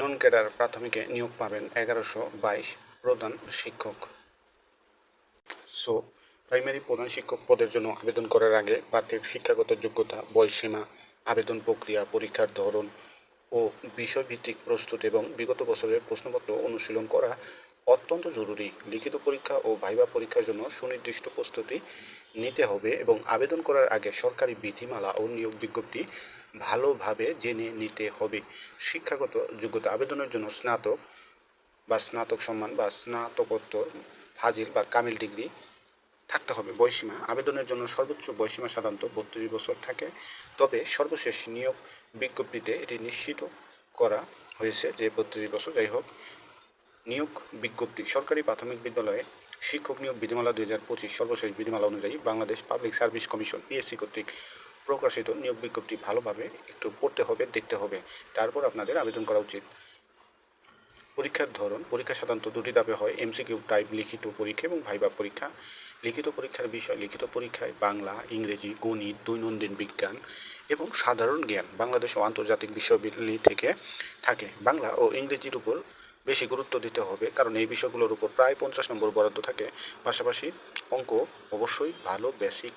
Non cadre প্রাথমিকে নিয়োগ পাবেন এগারোশো বাইশ প্রধান শিক্ষক। সো প্রাইমারি প্রধান শিক্ষক পদের জন্য আবেদন করার আগে প্রার্থীর শিক্ষাগত যোগ্যতা বয়সীমা আবেদন প্রক্রিয়া, পরীক্ষার ধরন ও বিষয়ভিত্তিক প্রস্তুতি এবং বিগত বছরের প্রশ্নপত্র অনুশীলন করা অত্যন্ত জরুরি। লিখিত পরীক্ষা ও ভাইবা পরীক্ষার জন্য সুনির্দিষ্ট প্রস্তুতি নিতে হবে এবং আবেদন করার আগে সরকারি বিধিমালা ও নিয়োগ বিজ্ঞপ্তি ভালোভাবে জেনে নিতে হবে। শিক্ষাগত যোগ্যতা আবেদনের জন্য স্নাতক বা স্নাতক সম্মান বা স্নাতকোত্তর, ফাজিল বা কামিল ডিগ্রি থাকতে হবে বয়সীমা আবেদনের জন্য সর্বোচ্চ বয়সীমা সাধারণত বত্রিশ বছর থাকে। তবে সর্বশেষ নিয়োগ বিজ্ঞপ্তিতে এটি নিশ্চিত করা হয়েছে যে বত্রিশ বছর, যাই হোক, নিয়োগ বিজ্ঞপ্তি। সরকারি প্রাথমিক বিদ্যালয়ে শিক্ষক নিয়োগ বিধিমালা দুই হাজার পঁচিশ সর্বশেষ বিধিমালা অনুযায়ী Bangladesh public service commission, PSC কর্তৃক প্রকাশিত নিয়োগ বিজ্ঞপ্তি ভালোভাবে একটু পড়তে হবে, দেখতে হবে। তারপর আপনাদের আবেদন করা উচিত। পরীক্ষার ধরন, পরীক্ষা সাধারণত দুটি ধাপে হয় এমসিকিউ টাইপ লিখিত পরীক্ষা এবং ভাইবা পরীক্ষা। লিখিত পরীক্ষার বিষয়, লিখিত পরীক্ষায় বাংলা, ইংরেজি, গণিত, দৈনন্দিন বিজ্ঞান এবং সাধারণ জ্ঞান বাংলাদেশ ও আন্তর্জাতিক বিষয়গুলি থেকে থাকে। বাংলা ও ইংরেজির উপর বেশি গুরুত্ব দিতে হবে, কারণ এই বিষয়গুলোর উপর প্রায় পঞ্চাশ নম্বর বরাদ্দ থাকে। পাশাপাশি অঙ্ক অবশ্যই ভালো বেসিক